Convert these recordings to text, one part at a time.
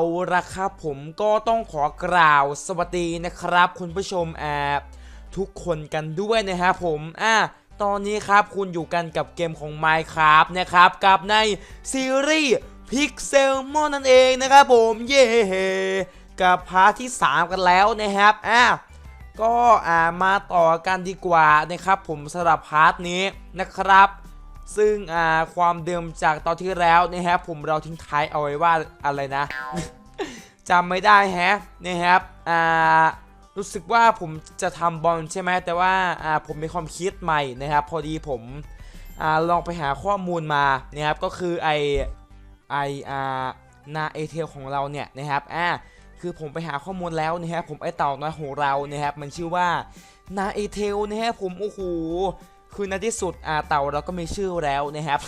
าละครับผมก็ต้องขอกล่าวสวัสดีนะครับ คุณผู้ชมแอบทุกคนกันด้วยนะครับผมอะตอนนี้ครับคุณอยู่กันกับเกมของ Minecraft นะครับกับในซีรีส์ Pixelmon นั่นเองนะครับผมเย้กับพาร์ทที่ 3 กันแล้วนะครับอะก็อ่ามาต่อกันดีกว่านะครับผมสำหรับพาร์ทนี้นะครับ ซึ่งอ่าความเดิมจากตอนที่แล้วนะครับผมเราทิ้งท้ายเอาไว้ว่าอะไรนะจำไม่ได้แฮะนะครับอ่ารู้สึกว่าผมจะทำบอลใช่ไหมแต่ว่าอ่าผมมีความคิดใหม่นะครับ พอดีผมอ่าลองไปหาข้อมูลมานะครับก็คือไอไออานาเอเทลของเราเนี่ยนะครับอ่าคือผมไปหาข้อมูลแล้วนะครับผมไอเต่าน้อยของเรานะครับมันชื่อว่านาเอเทลนะครับผมโอ้โห คือในที่สุดอ่าเต่าเราก็มีชื่อแล้วนะครับ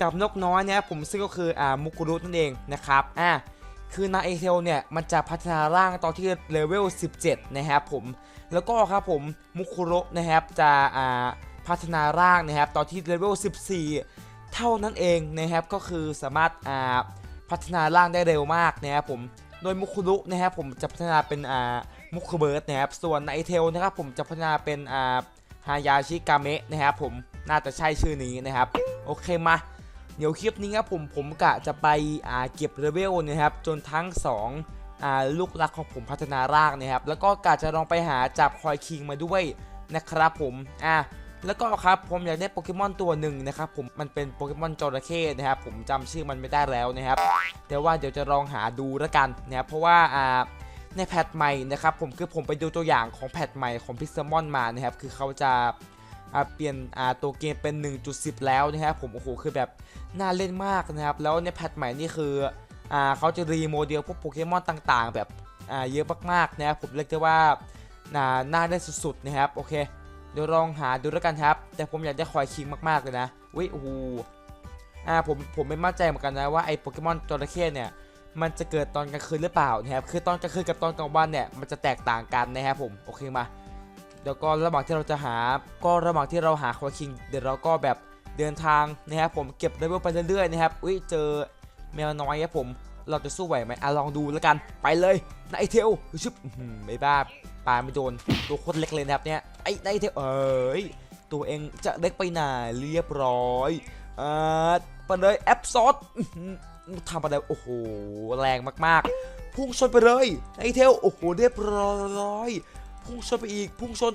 กับนกน้อยเนี่ยผมซึ่งก็คืออ่ามุกุรุนั่นเองนะครับอ่าคือนาเอเทลเนี่ยมันจะพัฒนาร่างตอนที่เลเวล 17 นะครับผม แล้วก็ครับผมมุกุรุนะครับจะอ่าพัฒนาร่างนะครับตอนที่เลเวล 14 เท่านั้นเองนะครับก็คือสามารถอ่าพัฒนาร่างได้เร็วมากนะครับผม โดยมุคุรุนะครับผมจะพัฒนาเป็นอ่ามุคุเบิร์ดนะครับ ส่วนนาเอเทลนะครับผมจะพัฒนาเป็นอ่า ฮายาชิกาเมะนะครับผมน่าจะใช่ชื่อนี้นะครับ โอเคมา เดี๋ยวคลิปนี้ครับผมผมกะจะไปอ่าเก็บเลเวลนะครับ จนทั้ง2อ่าลูกรักของผมพัฒนาร่างนะครับ แล้วก็กะจะลองไปหาจับคอยคิงมาด้วยนะครับผมอ่าแล้วก็ครับผมอยากได้โปเกมอนตัวหนึ่งนะครับผมมันเป็นโปเกมอนจระเข้นะครับผมจำชื่อมันไม่ได้แล้วนะครับ แต่ว่าเดี๋ยวจะลองหาดูล้วกันนะครับเพราะว่าอ่า ในแพทใหม่นะครับผมคือผมไปดูตัวอย่างของแพทใหม่ของพิซซ์มอนมานะครับคือเขาจะเปลี่ยนตัวเกมเป็น 1.10 แล้วนะครับผมโอ้โหคือแบบน่าเล่นมากนะครับแล้วในแพทใหม่นี่คืออเขาจะรีโมเดลพวกโปเกมอนต่างๆ แบบเยอะมากๆนะครับผมเรียกได้ว่าน่าน่าได้สุดๆนะครับโอเคเดี๋ยวลองหาดูแล้วกันครับ แต่ผมอยากได้คอยคิงมากๆเลยนะวิโอ้โหอ่าผมผมไม่มั่นใจเหมือนกันนะว่าไอ้โปเกมอนจระเข้เนี่ย มันจะเกิดตอนกลางคืนหรือเปล่านะครับคือตอนกลางคืนกับตอนกลางวันเนี่ยมันจะแตกต่างกันนะครับผมโอเคมาเดี๋ยวก็ระหว่างที่เราจะหา ก็ระหว่างที่เราหาควาคิงเดี๋ยวเราก็แบบเดินทางนะครับผมเก็บเลเวลไปเรื่อยๆนะครับอุ้ยเจอแมวน้อยครับผม เราจะสู้ไหวไหมอะลองดูแล้วกันไปเลยนายเทลชึบไม่บ้าปลาไม่โดนตัวโคตรเล็กเลยนะครับเนี่ยไอ้นายเทลเอ้ยตัวเองจะเล็กไปหนาเรียบร้อยอ่าไปเลยแอปซอส ทำอะไรโอ้โหแรงมากๆ พุ่งชนไปเลยไอเทลโอ้โหเรียบร้อย พุ่งชนไปอีกพุ่งชน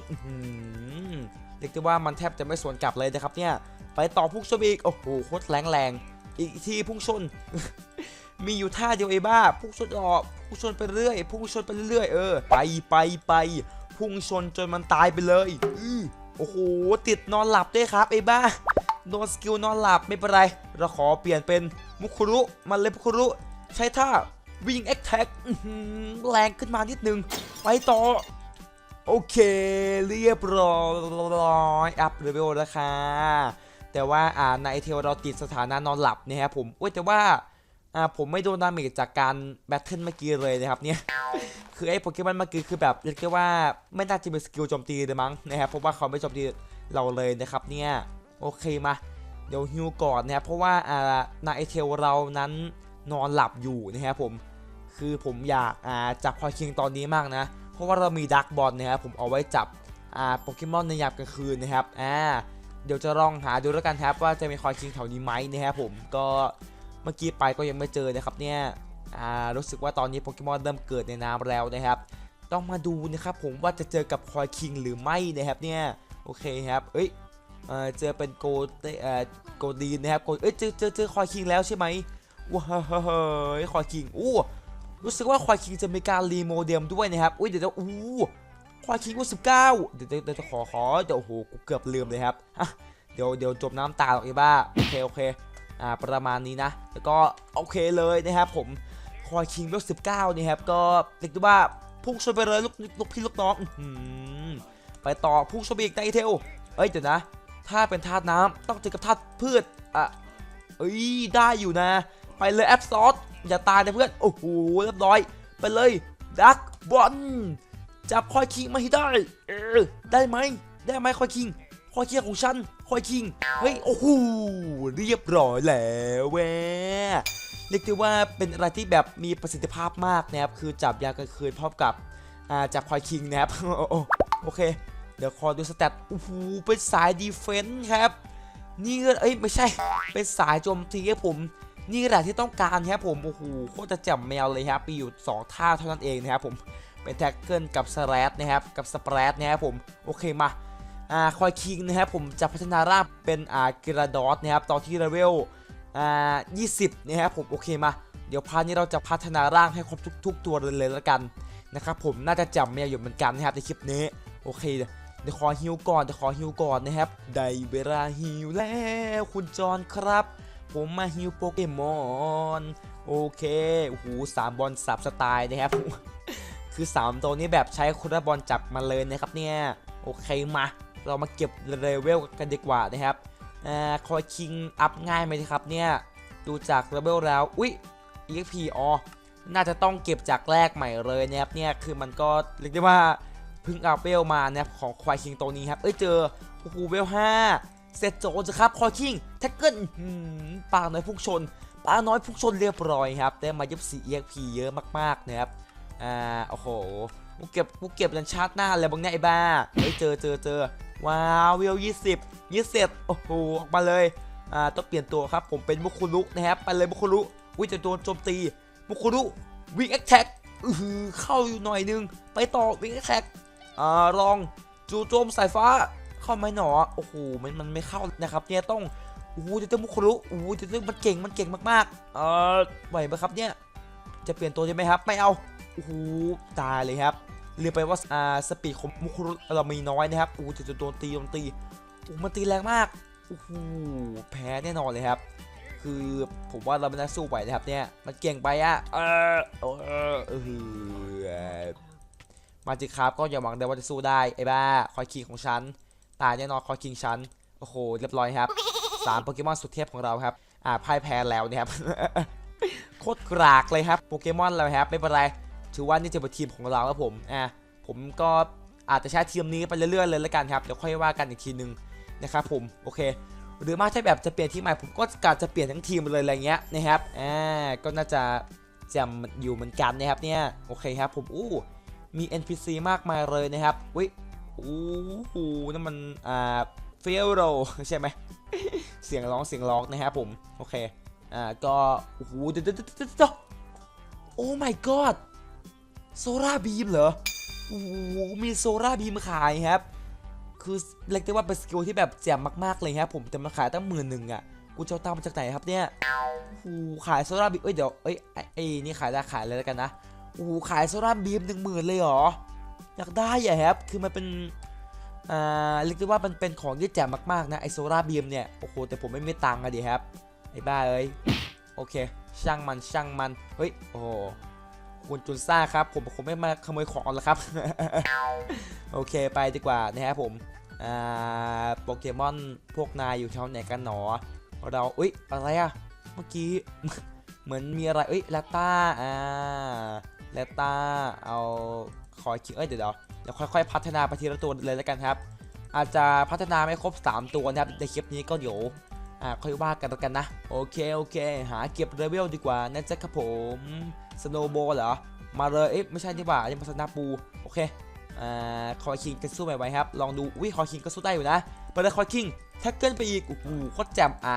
เรียกได้ว่ามันแทบจะไม่สวนกลับเลยนะครับเนี่ยไปต่อพุ่งชนไปอีกโอ้โหโคตรแรงแรงอีกทีพุ่งชน มีอยู่ท่าเดียวไอ้บ้า พุ่งชนออกพุ่งชนไปเรื่อย พุ่งชนไปเรื่อยเออไปไปไปพุ่งชนจนมันตายไปเลยอือโอ้โหติดนอนหลับด้วยครับไอ้บ้า โดนสกิลนอนหลับไม่เป็นไร เราขอเปลี่ยนเป็นมุคุรุมันเลยมุคุรุใช้ท่าวิ่งแอคแท็กแรงขึ้นมานิดนึง ไปต่อ โอเคเรียบร้อยอัพเลเวลแล้วค่ะแต่ว่าอ่าในเทลเราติดสถานะนอนหลับนะครับผมเว้ยแต่ว่าอ่าผมไม่โดนดาเมจจากการแบทเทิลเมื่อกี้เลยนะครับเนี่ยคือไอ้โปเกมอนเมื่อกี้คือแบบเรียกได้ว่าไม่น่าจะมีสกิลโจมตีเลยมั้งนะครับเพราะว่าเขาไม่โจมตีเราเลยนะครับเนี่ย โอเคมาเดี๋ยวฮิวก่อนนะครับเพราะว่าอ่านาไอเทลเรานั้นนอนหลับอยู่นะครับผมคือผมอยากอ่าจับพอยคิงตอนนี้มากนะ เพราะว่าเรามีดักบอลนะครับผมเอาไว้จับอ่าโปเกมอนในยามกลางคืนนะครับอ่าเดี๋ยวจะลองหาดูแล้วกันครับว่าจะมีคอยคิงแถวนี้ไหมนะครับผมก็เมื่อกี้ไปก็ยังไม่เจอนะครับเนี่ยอ่ารู้สึกว่าตอนนี้โปเกมอนเริ่มเกิดในน้ำแล้วนะครับ ต้องมาดูนะครับผมว่าจะเจอกับคอยคิงหรือไม่นะครับเนี่ยโอเคครับเอ้ย เจอเป็นโกเตอ่อโกดีนนะครับโกเอ้ยเจอเจอเจอคอยคิงแล้วใช่ไหมว้าวเฮ้ยคอยคิงอู้รู้สึกว่าคอยคิงจะมีการรีโมเดลด้วยนะครับ อุ้ยเดี๋ยวเดี๋ยวอู้คอยคิงว่าสิบเก้าเดี๋ยวเดี๋ยวจะขอขอเดี๋ยวโอ้โหกูเกือบลืมเลยครับเดี๋ยวเดี๋ยวจบน้ำตาหรอกไอ้บ้า โอเคโอเค อ่าประมาณนี้นะ แล้วก็โอเคเลยนะครับผมคอยคิงว่าสิบเก้านี่ครับ ก็เรียกได้ว่าพุ่งชนไปเลยลูกลูกพี่ลูกน้องไปต่อพุ่งชนไปอีกในเทลเอ้ยเดี๋ยวนะ ถ้าเป็นธาตุน้ำต้องเจอกับธาตุพืชอะเอ้ยได้อยู่นะ ไปเลยแอปซอสอย่าตายนะเพื่อน โอ้โหเรียบร้อย ไปเลยดักบอลจับคอยคิงมาให้ได้เออได้ไหมได้ไหมคอยคิงคอยคิงของฉันคอยคิงเฮ้ยโอ้โหเรียบร้อยแล้วแวะเรียกได้ว่าเป็นอะไรที่แบบมีประสิทธิภาพมากนะครับคือจับยากลางคืนพร้อมกับจับคอยคิงนะครับโอเค เดี๋ยวขอดูสเตตโอ้โหเป็นสายดีเฟนส์ครับ นี่ก็เอ้ยไม่ใช่ เป็นสายโจมตีครับผม นี่แหละที่ต้องการครับผม โอ้โหโคตรจะแจ่มแมวเลยครับมีอยู่ 2 ท่าเท่านั้นเองนะครับผม เป็นแท็กเกิลกับสแลดนะครับ กับสเปรดนะครับผม โอเคมา อ่า คอยคิงนะครับผมจะพัฒนาร่างเป็นอ่ากิราดอสนะครับ ตอนที่เลเวล อ่า 20 นะครับผม โอเคมา เดี๋ยวพาร์ทนี้เราจะพัฒนาร่างให้ครบทุก ๆ ตัวเลยเลยแล้วกันนะครับผม น่าจะจำแมวอยู่เหมือนกันนะครับในคลิปนี้ โอเค เดี๋ยวขอฮิวก่อนเดี๋ยวขอฮิวก่อนนะครับ ได้เวลาฮิวแล้วคุณจอนครับ ผมมาฮิวโปเกมอน โอเคโอ้โหสามบอลสับสไตล์นะครับ คือ 3 ตัวนี้แบบใช้คุณบอลจับมาเลยนะครับเนี่ย โอเคมา เรามาเก็บเลเวลกันดีกว่านะครับอ่าคอยคิงอัพง่ายไหมครับเนี่ยดูจากเลเวลแล้ว อุ๊ย EXP อ๋อน่าจะต้องเก็บจากแรกใหม่เลยนะครับเนี่ย คือมันก็เรียกได้ว่า พิ่งอัพเวลมานะครับของควายคิงตัวนี้ครับ เอ้ยเจอโอ้โหเวลห้าเสร็จโจจะครับคอยคิงแท็กเกิลอื้อหือปากน้อยพุ่งชนปากน้อยพุ่งชนเรียบร้อยครับได้มายับสี EXP เยอะมากๆนะครับอ่าโอ้โหกูเก็บกูเก็บยันชาร์จหน้าเลยบางเนี่ยไอ้บ้าเฮ้ยเจอเจอเจอว้าวเวลยี่สิบยี่สิบโอ้โหออกมาเลยอ่าต้องเปลี่ยนตัวครับผมเป็นบุคุรุนะครับไปเลยบุคุรุวิจะโดนโจมตีบุคุรุวิ่งแอคแท็กอือหือเข้าอยู่หน่อยนึง ไปต่อวิ่งแอคแท็ก อ่าลองจู่โจมสายฟ้าเข้าไหมหนอโอ้โหมันมันไม่เข้านะครับเนี่ยต้องโอ้โหเจะต้องมุคุรุโอ้โหเจะต้องมันเก่งมันเก่งมากๆเออไหวไหมครับเนี่ยจะเปลี่ยนตัวใช่ไหมครับไม่เอาโอ้โหตายเลยครับลืมไปว่าอ่าสปีดของมุคุรุเรามีน้อยนะครับโอ้โหจะจะโดนตีโดนตีโอ้โหมันตีแรงมากโอ้โหแพ้แน่นอนเลยครับ คือผมว่าเราไม่น่าสู้ไหวนะครับเนี่ยมันเก่งไปอะเออเออเออ มาจิครับก็อย่าหวังเดียว่าจะสู้ได้ไอ้บ้าคอยคิงของฉัน ตายแน่นอนคอยคิงฉัน โอ้โห เรียบร้อยครับสามโปเกมอนสุดเทพของเราครับ อ่าพ่ายแพ้แล้วนะครับ โคตรกรากเลยครับ โปเกมอนเราครับ ไม่เป็นไร ถือว่านี่จะเป็นทีมของเราครับผม อ่า ผมก็อาจจะใช้ทีมนี้ไปเรื่อยๆเลยแล้วกันครับ เดี๋ยวค่อยว่ากันอีกทีนึงนะครับผม โอเค หรือม่ใช่แบบจะเปลี่ยนทีมใหม่ ผมก็กะจะเปลี่ยนทั้งทีมเลยอะไรเงี้ยนะครับ อ่า ก็น่าจะแจมอยู่เหมือนกันนะครับเนี่ย โอเคครับผม อู้ มี NPC มากมายเลยนะครับอุ้ยโอ้โหนั่นมัน อ่าเฟลโรใช่ไหม เสียงร้องเสียงร้องนะครับผม โอเค อ่า ก็โอ้โหเดี๋ยวเดี๋ยวเดี๋ยวเดี๋ยวโอ้ my god โซล่าบีมเหรอโอ้โหมีโซล่าบีมขายครับ คือเรียกได้ว่าเป็นสกิลที่แบบแจ่มมากๆเลยครับผมแต่มาขายตั้งหมื่นหนึ่งอะกูจะเอาตังมาจากไหนครับเนี่ยโอ้โหขายโซล่าบีมเอ้ยเดี๋ยวเอ้ยไอ้ไอ้นี่ขายได้ขายเลยแล้วกันนะ โอ้โหขายโซล่าบีมหนึ่งหมื่นเลยเหรอ อยากได้อะครับคือมันเป็นอ่าเรียกได้ว่ามันเป็นของที่แจ่มมากๆนะไอโซล่าบีมเนี่ย โอ้โห แต่ผมไม่มีตังค์อะดิครับไอ้บ้าเอ้ยโอเค ช่างมันช่างมัน เฮ้ย โอ้คุณจุนซ่าครับ ผมผมไม่มาขโมยของแล้วครับ โอเคไปดีกว่านะครับผมอ่าโปเกมอนพวกนายอยู่แถวไหนกันหนอ เราอุ้ยอะไรอะเมื่อกี้ เหมือนมีอะไรเอ้ยลาต้าอ่า เลต้าเอาคอยคิงเอ้ยเดี๋ยวเดี๋ยวเดี๋ยวค่อยๆพัฒนาไปทีละตัวเลยแล้วกันครับ อาจจะพัฒนาไม่ครบ 3 ตัวนะครับในคลิปนี้ก็เดี๋ยวอ่าค่อยว่ากันแล้วกันนะ โอเคโอเค หาเก็บเลเวลดีกว่านะจ๊ะครับผมสโนโบเหรอ มาเลยเอ๊ะไม่ใช่นี่หว่าอันนี้มาสนาปูโอเคอ่าคอยคิงก็สู้ไหวๆครับ ลองดูอุ้ยคอยคิงก็สู้ได้อยู่นะไปเลยคอยคิงแท็กเกิลไปอีกโอ้โหโคตรแจ่มอะ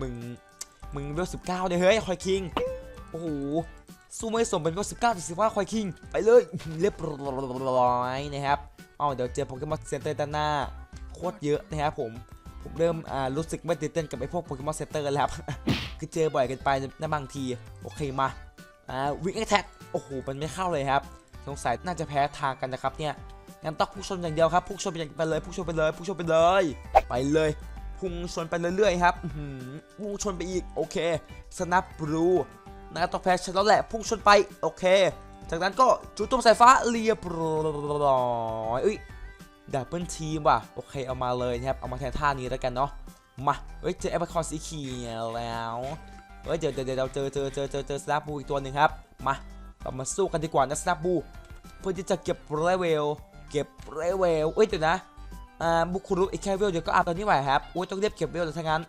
มึงมึงเวลสิบเก้าเนี่ยเฮ้ยคอยคิงโอ้โห สู้ไม่สมเป็นเวลสิบเก้าสิบว่าคอยคิง ไปเลย เรียบร้อยนะครับอ๋อเดี๋ยวเจอโปเกมอนเซ็นเตอร์ด้านหน้า โคตรเยอะนะครับผม ผมเริ่มอ่ารู้สึกไม่ตื่นเต้นกับไอ้พวกโปเกมอนเซ็นเตอร์แล้วครับ คือเจอบ่อยเกันไปในบางที โอเคมา อ่าวิ่งแท็กโอ้โห มันไม่เข้าเลยครับ สงสัยน่าจะแพ้ทางกันนะครับเนี่ยงั้นต้องพุ่งชนอย่างเดียวครับพุ่งชนไปอย่างไปเลยพุ่งชนไปเลยพุ่งชนไปเลย ไปเลยพุ่งชนไปเรื่อยๆครับพุ่งชนไปอีก โอเคสนับรู น่าต้องแพ้ชนแล้วแหละพุ่งชนไปโอเค จากนั้นก็จุดตรงสายฟ้าเรียบร้อยเอ้ยดับเบิลทีมว่ะโอเคเอามาเลยนะครับเอามาแทนท่านี้แล้วกันเนาะมาเฮ้ยเจอแอปเปิลคอร์สีเขียวแล้วเฮ้ยเดี๋ยวเดี๋ยวเดี๋ยวเราเจอเจอเจอเจอเจอสนับบูอีกตัวหนึ่งครับมาเรามาสู้กันดีกว่านะสนับบูเพื่อที่จะเก็บเลเวลเก็บเลเวลเอ้ยเดี๋ยวนะอ่าบุคุรุอีกแค่เวลเดี๋ยวก็อัพตอนนี้ไหวครับโอ้ยต้องเรียบเก็บเวลเลยทั้งนั้น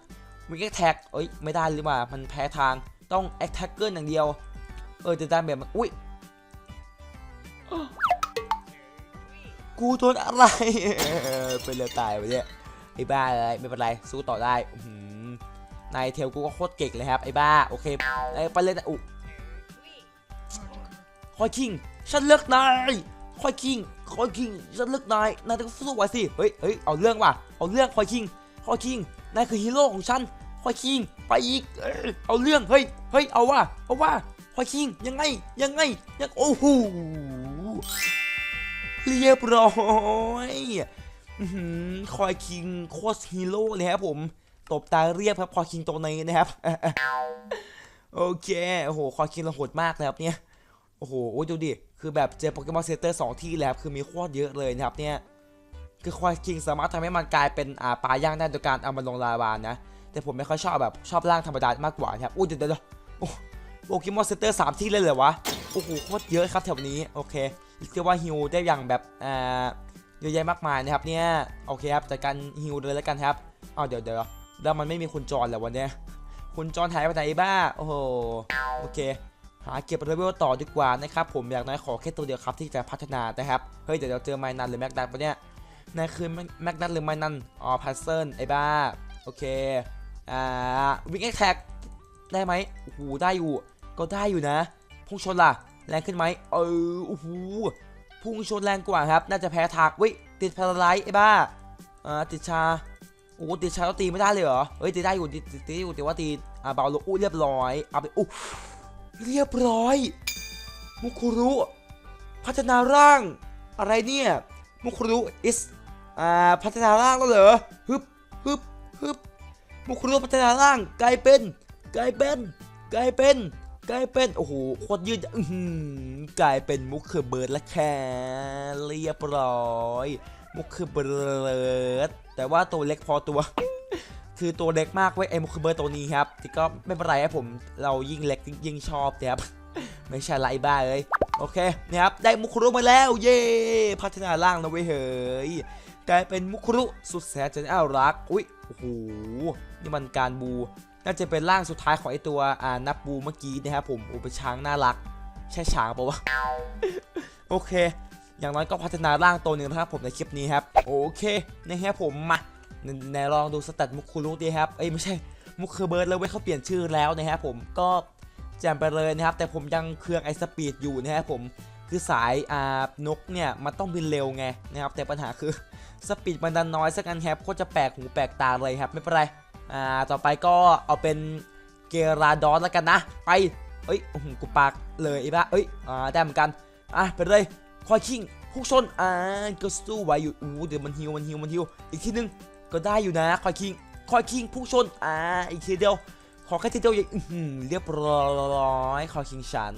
วิ่แท็กเอ้ยไม่ได้หรือว่ามันแพ้ทางต้องแอคแท็กเกิลอย่างเดียว เออแต่ดามจมันอุ้ยกูโดนอะไร เป็นเลยตายวะเนี่ยไอ้บ้าเลยไม่เป็นไรสู้ต่อได้อืนายเทลกูก็โคตรเก่งเลยครับไอ้บ้าโอเคเอ้ไปเลยนะอุคอยคิงฉันเลือกนายคอยคิงคอยคิงฉันเลือกนายนายต้องสู้ไว้สิเฮ้ยเฮ้ยเอาเรื่องว่ะเอาเรื่องคอยคิงคอยคิงนายคือฮีโร่ของฉัน คอยคิง ไปอีก เอาเรื่อง เฮ้ย เฮ้ย เอาว่า เอาว่าคอยคิง ยังไง ยังไง ยัง โอ้โห เรียบร้อยอคอยคิงโคตรฮีโร่เลยครับผม ตบตาเรียบครับ คอยคิงตัวนี้นะครับ โอเค โอ้โห คอยคิงเราโหดมากเลยครับเนี่ย โอ้โห ดูดิ คือแบบเจอโปเกมอนเซนเตอร์สองที่แล้วครับคือมีโคตรเยอะเลยนะครับเนี่ย คือคอยคิงสามารถทำให้มันกลายเป็นอ่าปลาย่างได้โดยการเอามันลงลาวานะ แต่ผมไม่ค่อยชอบแบบชอบร่างธรรมดามากกว่าครับอุ้เดี๋ยวเดี๋ยวโอ้โปเกมอนเซนเตอร์สามที่เลยเหรอวะ โอ้โหโคตรเยอะครับแถวนี้ โอเคเรียกว่าฮิวได้อย่างแบบอ่าเยอะแยะมากมายนะครับเนี่ย โอเคครับจากการฮิวเลยแล้วกันครับอ้าวเดี๋ยวเดี๋ยวแล้วมันไม่มีคุณจรแล้ววันเนี้ยคุณจรหายไปไหนบ้า โอ้โห โอเค หาเก็บเลเวลต่อดีกว่านะครับผมอยากน้อยขอแค่ตัวเดียวครับที่จะพัฒนานะครับ เฮ้ยเดี๋ยวเราเจอไมนันหรือแม็กดัตปะเนี่ยนายคือแม็กดัตหรือไมนัน อ๋อพัซเซิลไอ้บ้า โอเค อ่าวิ่งแอคแท็กได้ไหมโอ้โหได้อยู่ ก็ได้อยู่นะพุ่งชนล่ะ แรงขึ้นไหมเออโอ้โหพุ่งชนแรงกว่าครับ น่าจะแพ้ทากวิติดพาราไลซ์ไอ้บ้าอ่าติดชาโอ้ติดชาแล้วตีไม่ได้เลยเหรอเฮ้ยตีได้อยู่ตีตีตีอยู่แต่ว่าตีอ่าเบาลงอู้เรียบร้อยเอาไปอู้เรียบร้อย มุคุรุ พัฒนาร่าง อะไรเนี่ย มุคุรุ is อ่าพัฒนาร่างแล้วเหรอฮึบฮึบฮึบ มุคุรุพัฒนาร่างกลายเป็นกลายเป็นกลายเป็นกลายเป็นโอ้โหโคตรยืดอืกลายเป็นมุกคือเบิร์ดและแค่เรียบร้อย มุกคือเบิร์ดแต่ว่าตัวเล็กพอตัว คือตัวเล็กมากไว้ยไอ้มุกคือเบิร์ดตัวนี้ครับที่ก็ไม่เป็นไรครับผมเรายิ่งเล็กยิ่งชอบนะครับไม่ใช่ไรบ้าเลยโอเคนะครับได้มุครุมาแล้วเย้พัฒนาร่างแล้วเว้ยเฮ้ยกลายเป็นมุครุสุดแสนจะน่ารักอุ้ย โอ้โห นี่มันการบู น่าจะเป็นร่างสุดท้ายของไอตัวอ่านับบูเมื่อกี้นะครับผมโอ้เป็นช้างน่ารัก ใช่ช้างปะวะ โอเค อย่างน้อยก็พัฒนาร่างตัวหนึ่งนะครับผมในคลิปนี้ครับ โอเคนะครับผมมาในในลองดูสแตทมุกคุรุกดีครับ เอ้ยไม่ใช่ มุคเคอร์เบิร์ดแล้วเว้ยเขาเปลี่ยนชื่อแล้วนะครับผม ก็แจมไปเลยนะครับ แต่ผมยังเครื่องไอสปีดอยู่นะครับผม คือสายอ่านกเนี่ยมันต้องบินเร็วไงนะครับ แต่ปัญหาคือ สปีดมันดันน้อยสักกันครับโคตรจะแปลกหูแปลกตาเลยครับไม่เป็นไรอ่าต่อไปก็เอาเป็นเกราดอนแล้วกันนะ ไปเอ้ยโอ้โหกูปากเลยไอ้บ้าเอ้ยอ่าได้เหมือนกันอะไปเลยคอยคิงพุ่งชนอ่าก็สู้ไหวอยู่อู้เดี๋ยวมันฮิวมันฮิวมันฮิวอีกทีนึงก็ได้อยู่นะคอยคิงคอยคิงพุ่งชนอ่าอีกทีเดียวขอแค่ทีเดียวอย่างอือหือเรียบร้อยคอยคิงฉัน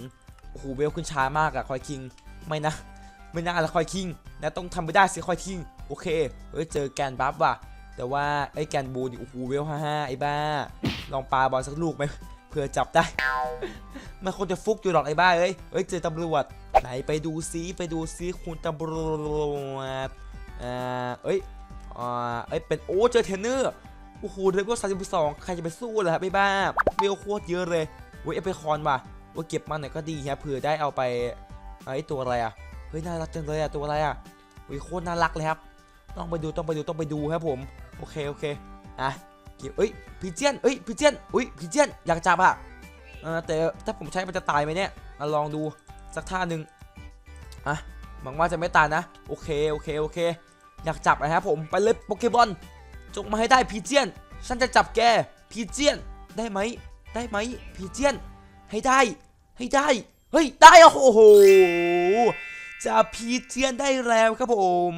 โอ้โหเวลขึ้นช้ามากอะคอยคิงไม่นะ ไม่น่าละคอยคิงนะต้องทำไปได้สิคอยคิงโอเคเฮ้ยเจอแกนบัฟว่ะ แต่ว่าไอ้แกนบูนี่โอ้โหเวลห้าห้าไอ้บ้า ลองปาบอลสักลูกไหมเผื่อจับได้ มันคงจะฟุกอยู่หรอกไอ้บ้าเอ้ยเอ้ยเจอตำรวจไหนไปดูซิไปดูซิคุณตำรวจอ่าเอ้ยอ่าเอ้ยเป็นโอ้เจอเทนเนอร์โอ้โหเลเวลสามสิบสองใครจะไปสู้ล่ะครับไอ้บ้าเวลโคตรเยอะเลยเว้ยเอฟไปคอนว่ะว่าเก็บมันหน่อยก็ดีครับเผื่อได้เอาไปไอ้ตัวอะไรอะ เฮ้ยน่ารักจังเลยอะตัวอะไรอะเฮ้ยโคตรน่ารักเลยครับ ต้องไปดูต้องไปดูต้องไปดูครับผมโอเคโอเคอะเก็บเอ้ยพีเจียนเอ้ยพีเจียนอุ้ยพีเจียนอยากจับอะเออแต่ถ้าผมใช้มันจะตายไหมเนี่ยมาลองดูสักท่าหนึ่งอะหวังว่าจะไม่ตายนะโอเคโอเคโอเค อยากจับนะครับผมไปเลยโปเกมอนจงมาให้ได้พีเจียนฉันจะจับแกพีเจียนได้ไหมได้ไหมพีเจียนให้ได้ให้ได้ เฮ้ย ได้อะโอ้โห จับพีเจียนได้แล้วครับผม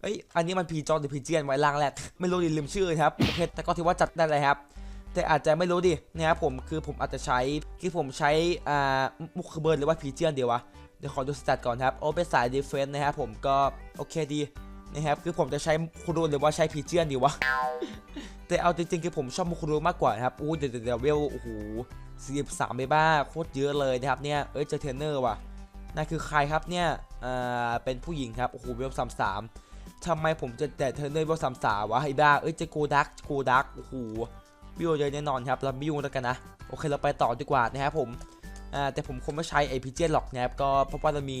เอ้ย อันนี้มันพีจอนหรือพีเจียนไว้ล่างแรกไม่รู้ดิลืมชื่อครับโอเคแต่ก็ถือว่าจัดได้เลยครับ แต่อาจจะไม่รู้ดินะครับผมคือผมอาจจะใช้คือผมใช้อ่ามุกเบิร์นหรือว่าพีเจียนเดียววะเดี๋ยวขอดูสแตทก่อนครับโอเป็นสายดีเฟนส์นะครับผมก็โอเคดีนะครับคือผมจะใช้คุรุหรือว่าใช้พีเจียนดีวะแต่เอาจริงๆคือผมชอบมุคุรุมากกว่านะครับอู้เดี๋ยวเดี๋ยวเวลโอ้โหสี่สามไปบ้าโคตรเยอะเลยนะครับเนี่ยเอ้ยเจอเทรนเนอร์ว่ะ นั่นคือใครครับเนี่ยอ่าเป็นผู้หญิงครับ โอ้โหเวลสามสามทำไมผมจะแต่เธอเนยว่าสามสาวะไอ้บ้า เอ้ยเจะโกดักโกดัก โอ้โหบิวเลยแน่นอนครับเราบิวแล้วกันนะ โอเคเราไปต่อดีกว่านะครับผมอ่าแต่ผมคงไม่ใช้ไอพีเจนหรอกนะครับ ก็เพราะว่าเรามี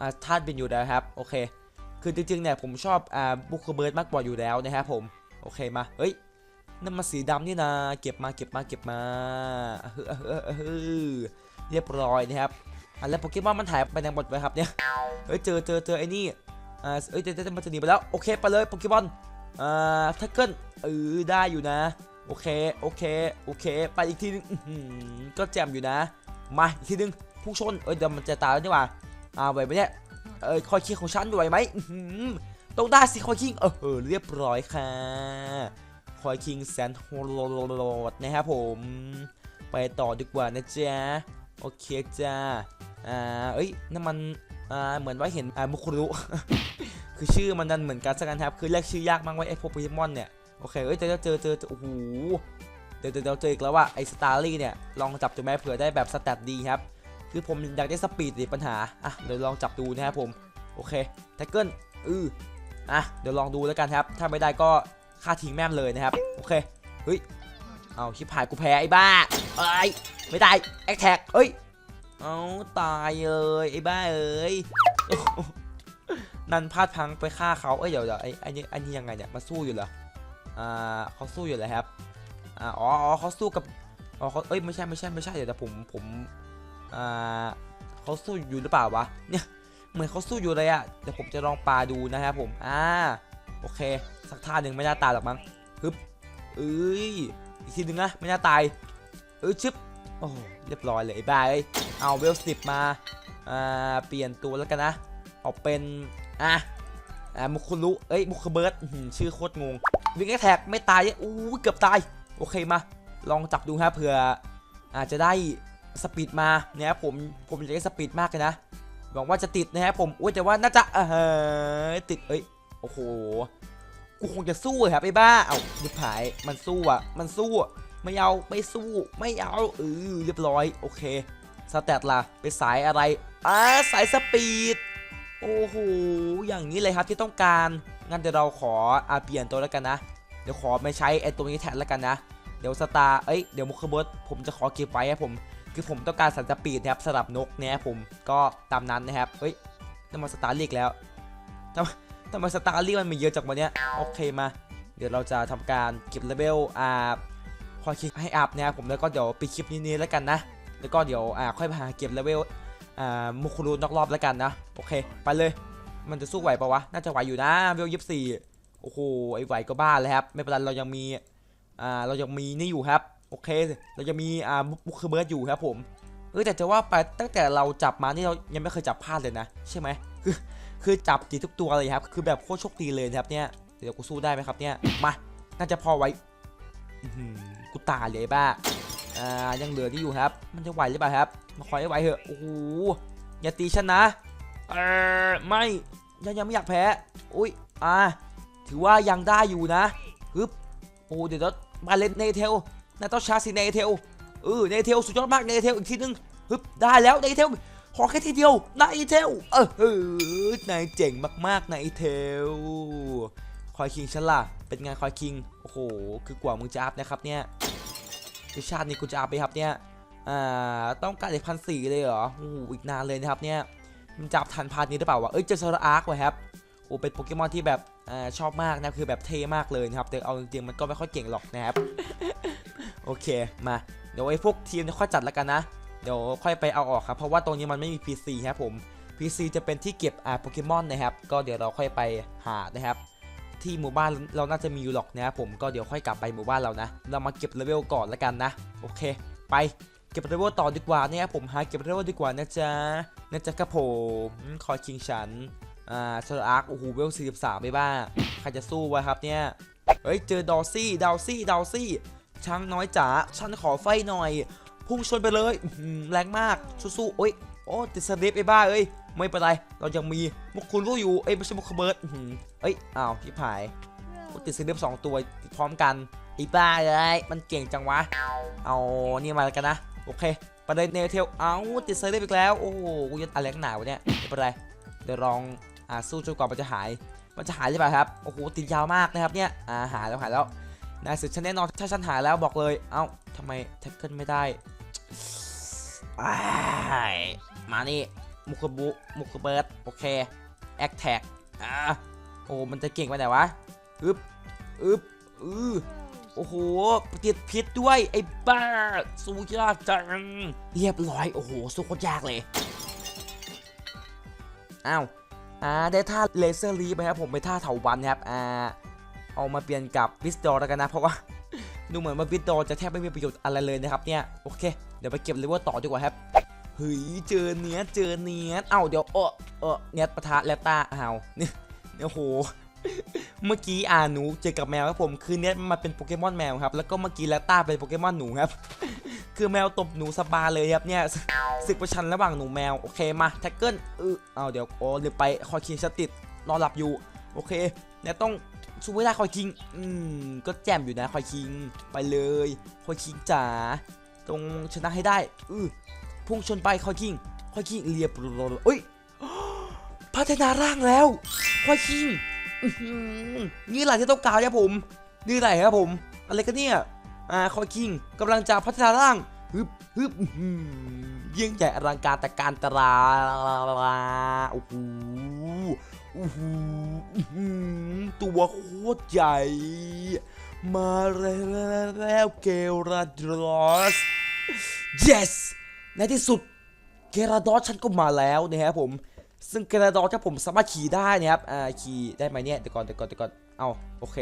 อ่าธาตุบินอยู่แล้วครับ โอเค คือจริงๆเนี่ยผมชอบอ่าบุคเบิร์ดมากกว่าอยู่แล้วนะครับผม โอเคมา เฮ้ยนั่นมาสีดำนี่นะ เก็บมาเก็บมาเก็บมาอะฮึอะฮึอะฮึเรียบร้อยนะครับ อะแล้วโปเกมอนมันถ่ายไปไหนหมดไปครับเนี่ยเฮ้ยเจอเจอเจอไอ้นี่อ่าเอ้ยเดี๋ยวเดี๋ยวมันจะหนีไปแล้วโอเคไปเลยโปเกมอนอ่าทักเกิลเออได้อยู่นะโอเคโอเคโอเค ไปอีกทีนึงก็แจมอยู่นะ มาอีกทีนึงพุ่งชนเอ้ยเดี๋ยวมันจะตายแล้วนี่หว่าอ่าไหวไหมเนี่ยเอ้ยคอยคิงของฉันไหวไหมอื้อหือต้องได้สิคอยคิงเออเรียบร้อยค่ะคอยคิงแซนโฮโลโลดนะครับผม ไปต่อดีกว่านะจ๊ะโอเคจ้า อ่าเอ้ยนั่นมันอ่าเหมือนว่าเห็นอ่ามุคุรุ คือชื่อมันดันเหมือนกันสักกันครับคือเรียกชื่อยากมากไว้ไอ้พวกโปเกมอนเนี่ยโอเคเอ้ยเจอเจอเจอเจอโอ้โหเดี๋ยวเดี๋ยวเดี๋ยวเจออีกแล้วว่าไอ้สตาร์ลี่เนี่ยลองจับตัวแม่เผื่อได้แบบสแตทดีครับคือผมอยากได้สปีดสิดปัญหาอะเดี๋ยวลองจับดูนะครับผมโอเคแท็กเกิลอืออะเดี๋ยวลองดูแล้วกันครับ ถ้าไม่ได้ก็ฆ่าทิ้งแม่มเลยนะครับโอเคเฮ้ยเอาชิบหายกูแพ้ไอ้บ้าเอ้ไม่ได้แอคแท็กเอ้ย เอาตายเลยไอ้บ้าเอ้ยนันพลาดพังไปฆ่าเขาเอ้ยเดี๋ยวเดี๋ยวไอ้ไอ้นี่ไอ้นี่ยังไงเนี่ยมาสู้อยู่เหรออ่าเขาสู้อยู่เหรอครับอ่าอ๋อเขาสู้กับอ๋อเขาเอ้ยไม่ใช่ไม่ใช่ไม่ใช่เดี๋ยวแต่ผมผมอ่าเขาสู้อยู่หรือเปล่าวะเนี่ยเหมือนเขาสู้อยู่เลยอะเดี๋ยวผมจะลองปาดูนะครับผมอ่าโอเค สักท่าหนึ่งไม่น่าตายหรอกมั้งฮึบเอ้ยอีกทีหนึ่งนะไม่น่าตายเอ้ยชึบ โอ้เรียบร้อยเลยบาเอ้ยเอาเวลสิบมา อ่า เปลี่ยนตัวแล้วกันนะ เอาเป็น อะ อ่า มุคุรุเอ้ย มุคเบิร์ดชื่อโคตรงง วิ่งแท็กไม่ตายอู้เกือบตาย โอเคมา ลองจับดูฮะเผื่อ อาจจะได้สปีดมาเนี่ยผม ผมอยากได้สปีดมากเลยนะ หวังว่าจะติดนะครับผมอุ้ยแต่ว่าน่าจะเออติด เอ้ย โอ้โห กูคงจะสู้ครับไอ้บ้า เอ้าดิบหาย มันสู้อะ มันสู้อะ ไม่เอาไม่สู้ไม่เอาเออเรียบร้อยโอเคสแตทล่ะเป็นสายอะไรอ่าสายสปีดโอ้โหอย่างนี้เลยครับที่ต้องการงั้นเดี๋ยวเราขออาเปลี่ยนตัวแล้วกันนะ เดี๋ยวขอไม่ใช้ไอ้ตัวนี้แทนแล้วกันนะเดี๋ยวสตาร์เอ้ยเดี๋ยวมุคเบิร์ตผมจะขอเก็บไว้ครับผมคือผมต้องการสันสปีดนะครับสำหรับนกเนี่ยผมก็ตามนั้นนะครับเฮ้ยทำไมสตาร์ลีกแล้วทำไมทำไมสตาร์ลีกมันมีเยอะจากวันเนี้ยโอเคมา เดี๋ยวเราจะทำการเก็บเลเวลอ่า พอคลิปให้อัพนะครับผมแล้วก็เดี๋ยวปิดคลิปนี้แล้วกันนะ แล้วก็เดี๋ยวอ่าค่อยมาหาเก็บเลเวลอ่ามุคุรุนอกรอบแล้วกันนะโอเค ไปเลย มันจะสู้ไหวปะวะน่าจะไหวอยู่นะเวลยี่สิบสี่โอ้โหไอไหวก็บ้าเลยครับไม่เป็นไรเรายังมีอ่าเรายังมีนี่อยู่ครับโอเค เราจะมีอ่าบุคเบิร์ดอยู่ครับผมเออแต่จะว่าไปตั้งแต่เราจับมานี่เรายังไม่เคยจับพลาดเลยนะ ใช่ไหมคือคือจับตีทุกตัวเลยครับ คือแบบโคตรโชคดีเลยครับเนี่ยเดี๋ยวกูสู้ได้ไหมครับเนี่ยมาน่าจะพอไว้อื้อหือ กูตายเลยบ้าอ่ายังเหลือที่อยู่ครับ มันจะไหวหรือเปล่าครับ มาคอยให้ไหวเถอะ โอ้โห อย่าตีฉันนะ เออไม่ยังยังไม่อยากแพ้ อุ้ย อ่า ถือว่ายังได้อยู่นะฮึบโอ้เดี๋ยวเรามาเล่นเนเทลนาต้องชาร์จสิเนเทลเออเนเทลสุดยอดมากเนเทลอีกทีนึงฮึบได้แล้วเนเทลขอแค่ทีเดียวนาเทลเออเออนายเจ๋งมากๆนายเทลคอยคิงฉันล่ะ เป็นไงคอยคิง โอ้โห คือกว่ามึงจะอัพนะครับเนี่ยคือชาตินี้กูจะอัพไปครับเนี่ย อ่า ต้องการอีกพันสี่เลยเหรอ โอ้โห อีกนานเลยนะครับเนี่ย มันจะอัพทันพาร์ทนี้หรือเปล่าวะ เอ้ย เจอซาร์อาร์ควะครับ โอ้เป็นโปเกมอนที่แบบอ่าชอบมากนะ คือแบบเท่มากเลยนะครับ แต่เอาจริงๆมันก็ไม่ค่อยเก่งหรอกนะครับ โอเค มา เดี๋ยวไอ้พวกทีมเนี่ยค่อยจัดแล้วกันนะ เดี๋ยวค่อยไปเอาออกครับ เพราะว่าตรงนี้มันไม่มี PC ครับผม PC จะเป็นที่เก็บอ่าโปเกมอนนะครับ ก็เดี๋ยวเราค่อยไปหานะครับ ที่หมู่บ้านเราน่าจะมีอยู่หรอกนะครับผมก็เดี๋ยวค่อยกลับไปหมู่บ้านเรานะ เรามาเก็บเลเวลก่อนล้วกันนะ โอเค ไปเก็บเลเวลต่อดีกว่าเนี่ยผมหาเก็บเลเวลดีกว่านะจ๊ะนะจ๊ะครับผมคอยคิงฉันอ่าเซอร์อาร์คโอ้โหเวล43ไม่บ้าใครจะสู้วะครับเนี่ยเฮ้ยเจอดอซี่ดาวซี่ดาวซี่ช้างน้อยจ๋าฉันขอไฟหน่อย พุ่งชนไปเลยแรงมากสู้ๆโอ้ยโอ้ติดสลิปไอ้บ้าเอ้ยไม่เป็นไร เรายังมีมุกคุณรู้อยู่ เอ้ยไม่ใช่มุกเบิร์ด เอ้ย อ้าวที่ผายโอ้ติดสลิปสองตัวติดพร้อมกันไอ้บ้าเลยมันเก่งจังวะ เอานี่มาแล้วกันนะ โอเคประเด็นเนเทลเอ้าติดสลิปอีกแล้ว โอ้โหกูจะอะไรข้างหนาวะเนี่ยไม่เป็นไร เดี๋ยวลองอ่าสู้จนกว่ามันจะหาย มันจะหายหรือเปล่าครับ โอ้โหติดยาวมากนะครับเนี่ย อ่าหายแล้วหายแล้วนายสืบฉันแน่นอนถ้าฉันหายแล้วบอกเลย เอ้าทำไมแท็กเกิลไม่ได้อ้ายมานี่มุกบุมุกเบิร์ดโอเคแอคแท็กอ่าโอ้มันจะเก่งไปไหนวะอึบอึบอือโอ้โหติดพิษด้วย ไอ้บ้า สู้ยากจัง เรียบร้อย โอ้โห สู้โคตรยากเลย อ้าวอ่าได้ท่าเลเซอร์ลีไปครับผมไปท่าเถาวันครับอ่าเอามาเปลี่ยนกับวิสดอร์แล้วกันนะ เพราะว่าดูเหมือนว่าวิสดอร์จะแทบไม่มีประโยชน์อะไรเลยนะครับเนี่ยโอเค เดี๋ยวไปเก็บเลเวลต่อดีกว่าครับเฮ้ยเจอเนี้ยเจอเนี้ยเอ้าเดี๋ยวเออเออเนี้ยปะทะแลตตาอ้าวเนี่ยเนี่ย โอ้โห เมื่อกี้อ่าหนูเจอกับแมวครับผมคือเนี้มันเป็นโปเกมอนแมวครับแล้วก็เมื่อกี้แลตตาเป็นโปเกมอนหนูครับคือแมวตบหนูสบาเลยครับเนี่ยศึกประชันระหว่างหนูแมวโอเคมาแท็กเกิลเออเอาเดี๋ยวโอ้ลืมไปคอยคิงสติดนอนหลับอยู่โอเคเนี่ยต้องสู้ไม่ได้คอยคิงอืมก็แจ่มอยู่นะคอยคิงไปเลยคอยคิงจ๋าตรงชนะให้ได้อือพุ่งชนไปคอยคิงคอยคิงเรียบร้อยเอ้ยพัฒนาร่างแล้ว คอยคิงนี่แหละที่ต้องการครับผม นี่แหละครับผม อะไรกันเนี่ย อ่าคอยคิงกำลังจะพัฒนาร่างฮึบฮึบยิ่งใหญ่อลังการแตะการตราโอ้โหโอ้โหตัวโคตรใหญ่ มาแล้วเกราดรอส yes ในที่สุดเกราดอสฉันก็มาแล้วนะครับผม ซึ่งกราดอสถ้าผมสามารถขี่ได้นะครับอ่าขี่ได้ไหมเนี่ยเดี๋ยวก่อนเดี๋ยวก่อนเดี๋ยวก่อนเอาโอเค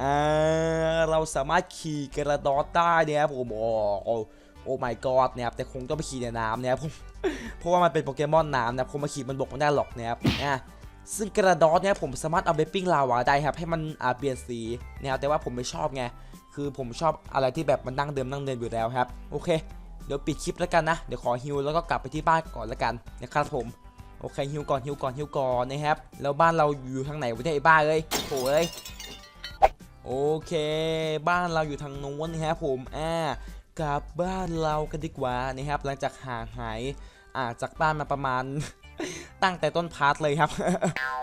อ่าเราสามารถขี่กราดอสได้นะครับผมโอ้โอ้โอ้ my god นะครับแต่คงต้องไปขี่ในน้ำนะครับผมเพราะว่ามันเป็นโปเกมอนน้ำนะคงมาขี่มันบกไม่ได้หรอกนะครับอ่าซึ่งกระดอสเนี่ยผมสามารถเอาไปปิ้งลาวาได้ครับให้มันอ่าเปลี่ยนสีนะครับแต่ว่าผมไม่ชอบไงคือผมชอบอะไรที่แบบมันนั่งเดิมนั่งเดินอยู่แล้วครับโอเคเดี๋ยวปิดคลิปแล้วกันนะ เดี๋ยวขอฮิวแล้วก็กลับไปที่บ้านก่อนแล้วกันนะครับผม อเคฮิวก่อนฮิวก่อนฮิวก่อนนะครับแล้วบ้านเราอยู่ทางไหนวะเนี่ยไอ้บ้าเอ้ยโถ่เอ้ยโอเค บ้านเราอยู่ทางโน้นนะครับผมอ่ากลับบ้านเรากันดีกว่านะครับ หลังจากห่างหายอ่าจากบ้านมาประมาณตั้งแต่ต้นพาร์ทเลยครับ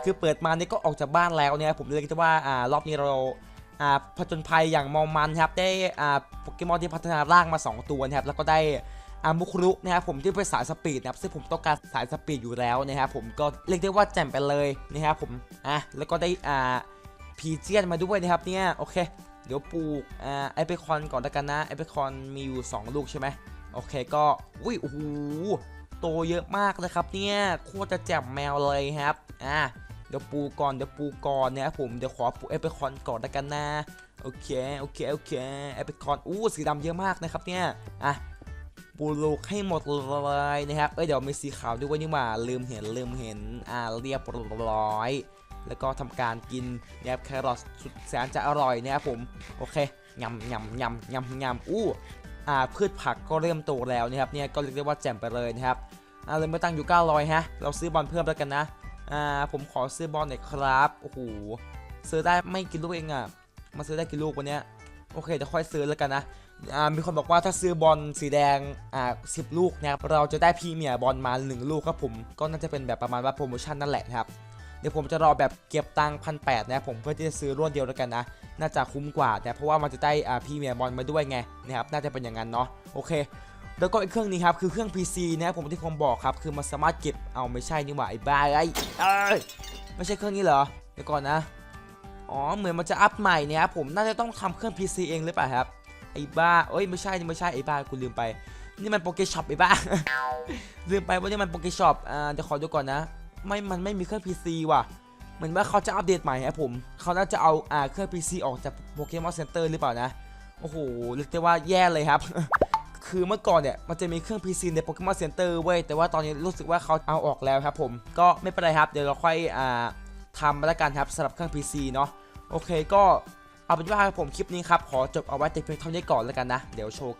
คือเปิดมานี่ก็ออกจากบ้านแล้วเนี่ยผมเลยคิดว่าอ่ารอบนี้เราอ่าผจญภัยอย่างมอมันครับ ได้อ่าโปเกมอนที่พัฒนาร่างมา 2 ตัวนะครับ แล้วก็ได้ อามุครุนะครับผมที่เป็นสายสปีดนะครับซึ่งผมต้องการสายสปีดอยู่แล้วนะครับผมก็เรียกได้ว่าแจ่มไปเลยนะครับผมอะแล้วก็ได้อ่าพีเจียนมาด้วยนะครับเนี่ยโอเค เดี๋ยวปลูกอ่าไอเปคอนก่อนล้วกันนะไอเปคอนมีอยู่ 2 ลูกใช่ไหมโอเคก็อุ้ยโอ้โหโตเยอะมากเลยครับเนี่ยโคตรจะแจ่มแมวเลยครับอ่าเดี๋ยวปลูกก่อนเดี๋ยวปลูกก่อนนะครับผมเดี๋ยวขอปลูกไอเปคอนก่อนล้วกันนะโอเคโอเคโอเคไอเปคอนอู้สีดำเยอะมากนะครับเนี่ยอะ ปลูกให้หมดเลยนะครับ เอ้ยเดี๋ยวมีสีขาวด้วยนี่หว่าลืมเห็นลืมเห็น อ่าเรียบร้อย แล้วก็ทำการกินนะครับแครอทสุดแสนจะอร่อยนะครับผม โอเคยำยำยำยำยำอู้ อ่าพืชผักก็เริ่มโตแล้วนะครับ เนี่ยก็เรียกได้ว่าแจ่มไปเลยนะครับ อ่าเลยมาตั้งอยู่ 900 ฮะ เราซื้อบอลเพิ่มแล้วกันนะ อ่า ผมขอซื้อบอลหน่อยครับ โอ้โห ซื้อได้ไม่กี่ลูกเองอะ มาซื้อได้กี่ลูกวันเนี้ย โอเคเดี๋ยวค่อยซื้อแล้วกันนะ มีคนบอกว่าถ้าซื้อบอลสีแดงอ่าสิลูกนะครับเราจะได้พรีเมียร์บอลมา 1 ลูกครับผมก็น่าจะเป็นแบบประมาณว่าโปรโมชั่นนั่นแหละนะครับเดี๋ยวผมจะรอแบบเก็บตังค์พันแนะครับผมเพื่อที่จะซื้อรวดเดียวแล้วกันนะน่าจะคุ้มกว่านะเพราะว่ามันจะได้อ่าพรีเมียร์บอลมาด้วยไงนะครับน่าจะเป็นอย่างนั้นเนาะโอเคแล้วก็อีกเครื่องนี้ครับคือเครื่อง PC นะครับผมที่ผมบอกครับคือมันสามารถเก็บเอาไม่ใช่นี่หว่าไอ้บ้าไอ้เอ้ยไม่ใช่เครื่องนี้เหรอเดี๋ยวก่อนนะอ๋อเหมือนมันจะอัพใหม่เนี่ยครับผมน่าจะต้องทำเครื่อง PC เองหรือเปล่าครับ ไอ้บ้าเอ้ยไม่ใช่นี่ไม่ใช่ไอ้บ้ากูลืมไป นี่มันโปเกช็อปไอ้บ้า ลืมไปว่านี่มันโปเกช็อปอ่าเดี๋ยวขอดูก่อนนะ ไม่ มันไม่มีเครื่อง PC ว่ะ เหมือนว่าเขาจะอัปเดตใหม่ครับผม เขาน่าจะเอาอ่าเครื่อง PC ออกจากโปเกมอนเซ็นเตอร์หรือเปล่านะ โอ้โหเรียกได้ว่าแย่เลยครับ คือเมื่อก่อนเนี่ยมันจะมีเครื่อง PC ในโปเกมอนเซ็นเตอร์เว้ย แต่ว่าตอนนี้รู้สึกว่าเขาเอาออกแล้วครับผม ก็ไม่เป็นไรครับ เดี๋ยวเราค่อยอ่าทำมาแล้วกันครับสำหรับเครื่อง PC เนาะ โอเคก็ เอาเป็นว่าผมคลิปนี้ครับ ขอจบเอาไว้แต่เพียงเท่านี้ก่อนแล้วกันนะ เดี๋ยวโชว์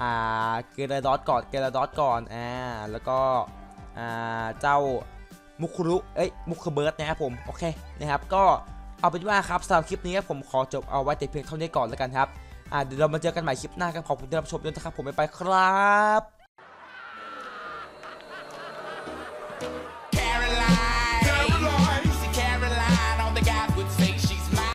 อ่าเกราดอสก่อนเกราดอสก่อนอ่าแล้วก็อ่าเจ้ามุคุรุเอ้ยมุคเบิร์ดนะครับผมโอเคนะครับก็เอาเป็นว่าครับสำหรับคลิปนี้ผมขอจบเอาไว้แต่เพียงเท่านี้ก่อนแล้วกันครับอ่าเดี๋ยวเรามาเจอกันใหม่คลิปหน้าครับขอบคุณที่รับชมด้วยนะครับผมไปไปครับ